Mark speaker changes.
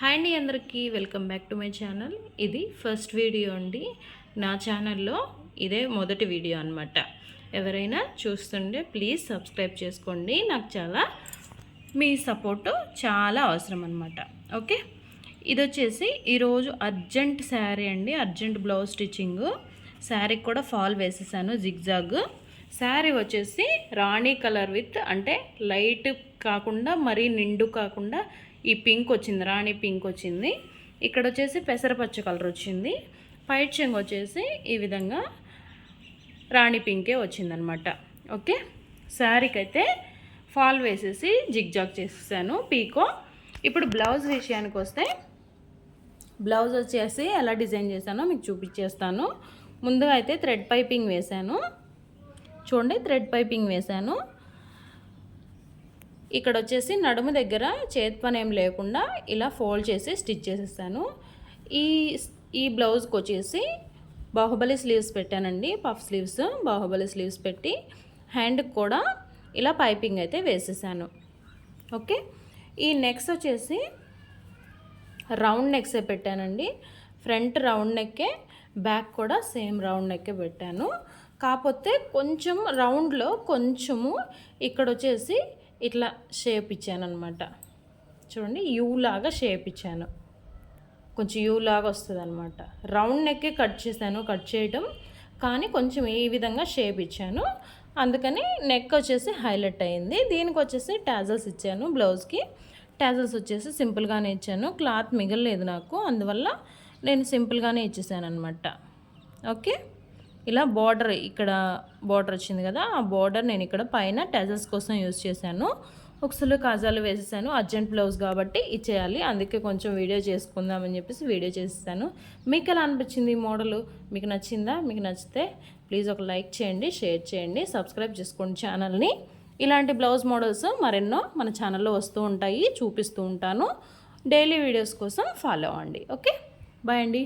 Speaker 1: Hi అండి అందరికీ welcome back to my channel. ఇది ఫస్ట్ వీడియో అండి. నా ఛానల్లో ఇదే మొదటి వీడియో అనమాట ఎవరైనా చూస్తుంటే ప్లీజ్ సబ్స్క్రైబ్ చేసుకోండి. నాకు చాలా మీ సపోర్టు చాలా అవసరం అనమాట ఓకే? ఇది వచ్చేసి ఈరోజు అర్జెంట్ శారీ అండి. Urgent blouse stitching. శారీకి కూడా ఫాల్ వేసేసాను జిగ్జాగ్. శారీ వచ్చేసి రాణి కలర్ విత్ అంటే లైట్ కాకుండా మరీ నిండు కాకుండా ఈ పింక్ వచ్చింది రాణి పింక్ వచ్చింది. ఇక్కడ వచ్చేసి పెసరపచ్చ కలర్ వచ్చింది. పైట్ చెంగు వచ్చేసి ఈ విధంగా రాణి పింకే వచ్చిందనమాట. ఓకే? శారీకి అయితే ఫాల్ వేసేసి జిగ్జాగ్ చేసేసాను పీకో. ఇప్పుడు బ్లౌజ్ విషయానికి వస్తే బ్లౌజ్ వచ్చేసి ఎలా డిజైన్ చేశానో మీకు చూపించేస్తాను. ముందుగా అయితే థ్రెడ్ పైపింగ్ వేశాను. చూడండి థ్రెడ్ పైపింగ్ వేశాను. ఇక్కడ వచ్చేసి నడుము దగ్గర చేతి పని ఏం లేకుండా ఇలా ఫోల్డ్ చేసి స్టిచ్ చేసేసాను. ఈ ఈ బ్లౌజ్కి వచ్చేసి బాహుబలి స్లీవ్స్ పెట్టానండి పఫ్ స్లీవ్స్ బాహుబలి స్లీవ్స్ పెట్టి హ్యాండ్కి కూడా ఇలా పైపింగ్ అయితే వేసేసాను. ఓకే? ఈ నెక్స్ వచ్చేసి రౌండ్ నెక్సే పెట్టానండి. ఫ్రంట్ రౌండ్ నెక్కే బ్యాక్ కూడా సేమ్ రౌండ్ నెక్కే పెట్టాను. కాకపోతే కొంచెం రౌండ్లో కొంచెము ఇక్కడ వచ్చేసి ఇట్లా షేప్ ఇచ్చాను అనమాట చూడండి యూ లాగా షేప్ ఇచ్చాను. కొంచెం యూ లాగా వస్తుంది అనమాట రౌండ్ నెక్కే కట్ చేశాను కట్ చేయటం. కానీ కొంచెం ఈ విధంగా షేప్ ఇచ్చాను. అందుకని నెక్ వచ్చేసి హైలైట్ అయింది. దీనికి వచ్చేసి టాజల్స్ ఇచ్చాను బ్లౌజ్కి టాజల్స్ వచ్చేసి సింపుల్గానే ఇచ్చాను. క్లాత్ మిగలలేదు నాకు. అందువల్ల నేను సింపుల్గానే ఇచ్చేసాను అనమాట ఓకే ఇలా బార్డర్ ఇక్కడ బార్డర్ వచ్చింది కదా ఆ బార్డర్ నేను ఇక్కడ పైన టెజల్స్ కోసం యూజ్ చేశాను. ఒకసారి కాజాలు వేసేసాను అర్జెంట్ బ్లౌజ్ కాబట్టి ఇచ్చేయాలి. అందుకే కొంచెం వీడియో చేసుకుందామని చెప్పేసి వీడియో చేసేసాను. మీకు ఎలా అనిపించింది ఈ మోడల్ మీకు నచ్చిందా? మీకు నచ్చితే ప్లీజ్ ఒక లైక్ చేయండి షేర్ చేయండి సబ్స్క్రైబ్ చేసుకోండి ఛానల్ని ఇలాంటి బ్లౌజ్ మోడల్స్ మరెన్నో మన ఛానల్లో వస్తూ ఉంటాయి చూపిస్తూ ఉంటాను. డైలీ వీడియోస్ కోసం ఫాలో అవ్వండి ఓకే బాయ్ అండి.